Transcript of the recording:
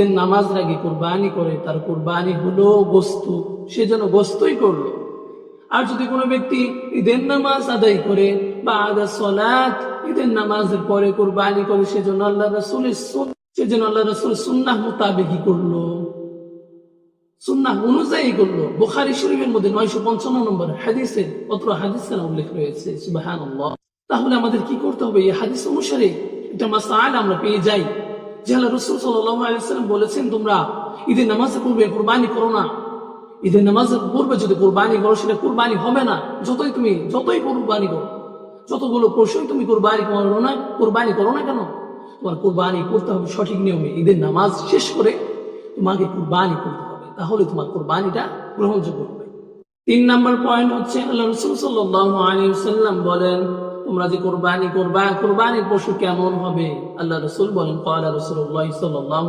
ঈদের নামাজ আগে কোরবানি করে, তার কোরবানি হলো বস্তু সে যেন বস্তুই করল। আর যদি কোনো ব্যক্তি ঈদের নামাজ আদায় করে বা আদা সলাত ঈদের নামাজের পরে কোরবানি করে সেজন্য আল্লাহ রসুলের সেজন্য আল্লাহ রসুল সুন্নাহ মোতাবেকই করল। সুন্নাহ অনুযায়ী করল। বুখারি শরীফের মধ্যে নয়শো পঞ্চান্ন নম্বর হাদিসের পত্র হাদিসের উল্লেখ রয়েছে সুবাহান তাহলে আমাদের কি করতে হবে? এই হাদিস অনুসারে একটা মাসাল আমরা পেয়ে যাই। যে আল্লাহ রসুল সাল্লাম বলেছেন তোমরা, ঈদের নামাজের পূর্বে কোরবানি করো না। ঈদের নামাজের পূর্বে যদি কোরবানি করো, সেটা কোরবানি হবে না। যতই তুমি, যতই কোরবানি করো, যতগুলো পশুই তুমি কোরবানি করো না, কোরবানি করো না কেন? তোমার কোরবানি করতে হবে সঠিক নিয়মে। ঈদের নামাজ শেষ করে তোমাকে কোরবানি করতে হবে। তাহলে তোমার কোরবানিটা গ্রহণযোগ্য হবে। তিন নম্বর পয়েন্ট হচ্ছে, আল্লাহ রসুল সাল্লাম বলেন তোমরা যে কোরবানি করবা কোরবানির পশু কেমন হবে? আল্লাহ রসুল বলেন কয়লা রসুল্লাহ সাল্লাহ